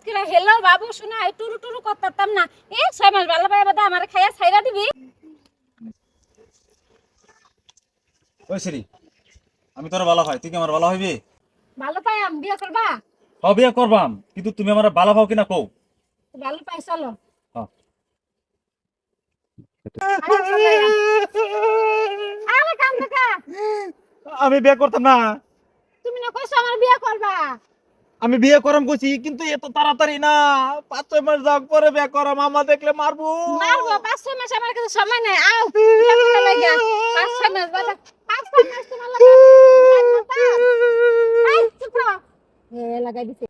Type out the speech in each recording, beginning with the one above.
রাতকে হেলো বাবু শোনা এই টুরু টুরু করতাম না। এ ছয় মাস ভালো পাই বাদা আমার খাইয়া ছাইরা দিবি। ওই সিরি আমি তোর ভালো হয় তুই কি আমার ভালো হইবি? ভালো পাই আমি বিয়ে করবা? হ্যাঁ বিয়ে করবাম কিন্তু তুমি আমার ভালো পাও কিনা কও? ভালো পাই চলো। হ্যাঁ। আমি বিয়ে করতাম না। তুমি না কইছো আমার বিয়ে করবা। আমি বিয়ে করাম কইছি কিন্তু এত তাড়াতাড়ি না। পাঁচ ছয় মাস যাক পরে বিয়ে করাম মামা দেখলে মারবো। মারবো পাঁচ ছয় মাস আমার কাছে সময় নাই। আও পাঁচ ছয় মাস বাদা পাঁচ ছয় মাস তোমার লাগে। এই চুপ। এ লাগাই দিছে।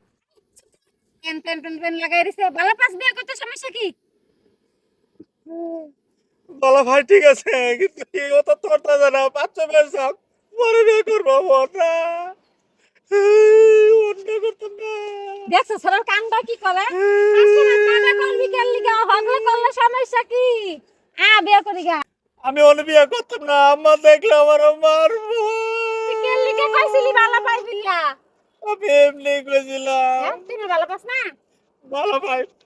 পেন পেন পেন পেন লাগাই দিছে। ভালো পাঁচ বিয়ে করতে সমস্যা কি? ভালো ভাই ঠিক আছে কিন্তু ও তো তোরটা জানা। পাঁচ ছয় মাস যাক পরে বিয়ে করব ওটা না দেখছ সরার কান্দা কি করে? পাঁচ ছয় মাস বাদা করবি কেন লিগা? হগলে করলে সমস্যা কি? আ বিয়ে করি গা। আমি বিয়ে করতাম না আম্মা দেখলে আমার মারবো কেন লিগা কইছিলি ভালো পাইবি না আমি এমনি কইছিলাম। তুমি ভালো পাস না? ভালো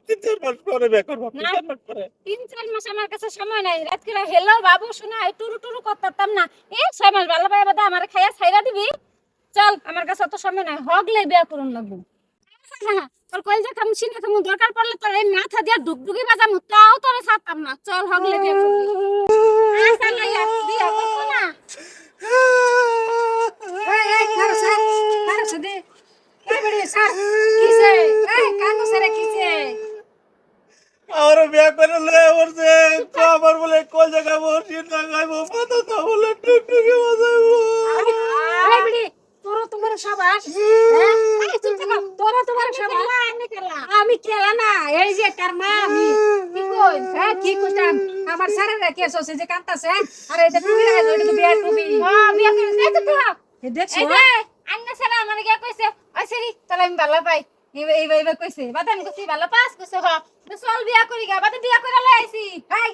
তিন চার মাস পরে বিয়ে করব তিন না। চার মাস পরে। তিন চার মাস আমার কাছে সময় নাই। রাত করে হেলো বাবু শোনা এই টুরু টুরু করতাম না। এ ছয় মাস ভালো পাই বাদা আমার খাইয়া ছাইরা দিবি? চল আমার কাছে অত সময় নাই হগলে বিয়া করুন লাগবো। তোর কইল যে কাম সিনে তুমি দরকার পড়লে তোর এই মাথা দিয়া ডুগডুগি বাজাম তাও তোরে ছাড়তাম না। চল হগলে বিয়া করবি আচ্ছা লাইয়া বিয়া করব না। এই এই খারো স্যার খারো সদে এই বড়ি স্যার কিসে? এই কানো সারে কিসে? আমার বিয়ে করে লয়ে বলছে তো আমার বলে কোন জায়গায় বসি না খাইবো মাথা তো বলে টুকটুকি বাজাইবো এই বড়ি তোর তোমার সাবাস হ্যাঁ এই চুপ থাকো তোর তোমার সাবাস আমি আমি কেলা না এই যে তার মা আমি। কি কই? হ্যাঁ কি কইতাম? আমার সারে রে কেস হচ্ছে যে কান্তাছে আরে এটা তুমি রে এটা তো বিয়া টুবি হ্যাঁ বিয়া করে এই তো তো। এ দেখছ এই যে আন্না সারা আমার গিয়া কইছে ওই সেরি তাহলে আমি ভালো পাই। এইবার এইবার এইবার কইছে বাদা আমি কইছি ভালো পাস কইছে হ। তো চল বিয়া করি গা বাদা বিয়া করে লই আইছি। এই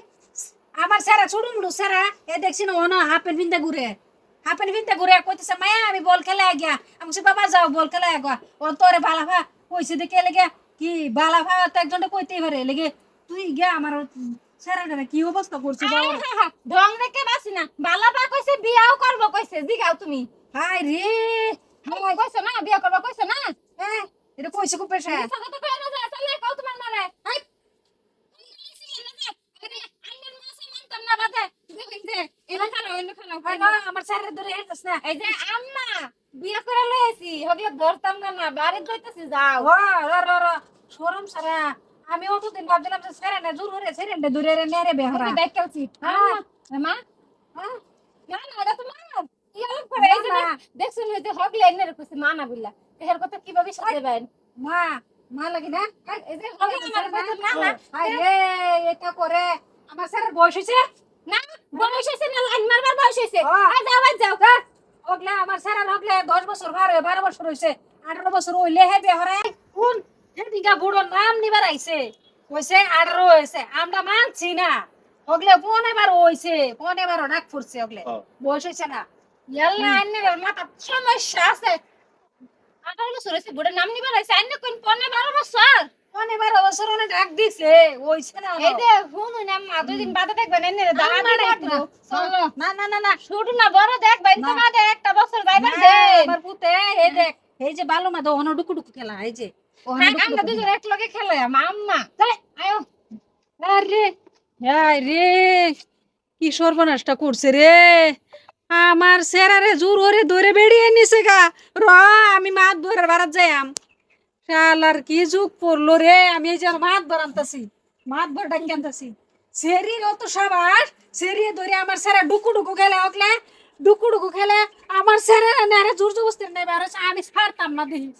আমার সারা ছোট মুড়ু সারা এ দেখছি না ওনা হাফেন বিন্দা ঘুরে। হাফেন বিন্দা ঘুরে কইতেছে মায়া আমি বল খেলা গিয়া। আমি সে বাবা যাও বল খেলা গা ও তোরে বালা ভা কইছে দেখে লেগে কি বালা ভা তো একজনটা কইতেই পারে লেগে তুই গিয়া আমার সারাটা কি অবস্থা করছিস বাবা? ঢং রেখে বাসি না। ভালো পা কইছে বিয়াও করব কইছে জিগাও তুমি। হাই রে। হাই কইছো না? বিয়া করব কইছো না? হ্যাঁ এটা কইছে খুব পেশা কথা কই না যায় চলে কও তোমার মারে। হাই। যে আমার সারা ধরে হেঁটেছ না। এই যে আম্মা। বিয়া করে লই আইছি হগলে ধরতাম না না বাড়ি যাইতাছি যাও। শরম সারা। আমি অতদিন ভাবছিলাম যে সেরে না দূর হরে সেরে না দূরে রে নেরে বেহরা। ওকে দেখ হ্যাঁ। মা হ্যাঁ না না এটা তো মা। হলো করে এই যে। দেখছুন ওই যে হগলে এনে রেখেছে মা না বুঝলা এর কথা কীভাবে সাজাবেন? মা মা লাগি না? এই যে হগলে না? না হাই রে এটা করে আমার স্যারের বয়স হয়েছে না বয়স হইছে না লাইন মারবার বয়স হইছে। ও। আই যাও ওগলা আমার স্যারের হগলে দশ বছর হয়ে বারো বছর হয়েছে আঠারো বছর হইলে হে বেহরে কোন দিঘা বুড়ো নাম নিবার আইছে? কইছে আঠারো হয়েছে আমরা মানছি না। ওগলে পনে বার হইছে পনে বারো ডাক ফুরছে ওগলে হ্যাঁ। বয়স হয়েছে না। ইয়াল্লা আইনের মাথা সমস্যা আছে। আঠারো বছর হইছে বুড়ে নাম নিবার হইছে আইনে কোন পনে বারো বছর? পনে বারো অনেক ডাক দিছে হইছে না এই যে হুনু না দুই দিন বাদে দেখবেন এনে দাঁড়া আমার দেখব চলো। না না না না ছোট না বড় দেখবেন তো না। একটা বছর যাইবার না, আমার পুতে এই দেখ এই যে বালু মা দোহনো ডুকু ডুকু খেলা এই যে। ওহনো ডুকু আমরা দুজন এক লগে খেলে আম্মা আয়ো। আরে হাই রে কি সর্বনাশটা করছে রে। আমার সেরারে জোর ওরে ধরে বেরিয়ে নিছে গা। র আমি মাছ ধরে বারাত যাইম শালার কি যুগ পড়ল রে? আমি এই যে ভর বারান্তাছি মাত ভর ডাকি আনতাছি। সেরির অত সাবাস, সেরি ধরে আমার সেরা ডুকু ডুকু খেলে ওকলে ডুকু ডুকু খেলে আমার সেরা নেড়ে জোর জবস্তির নেবে আমি ছাড়তাম না দেখি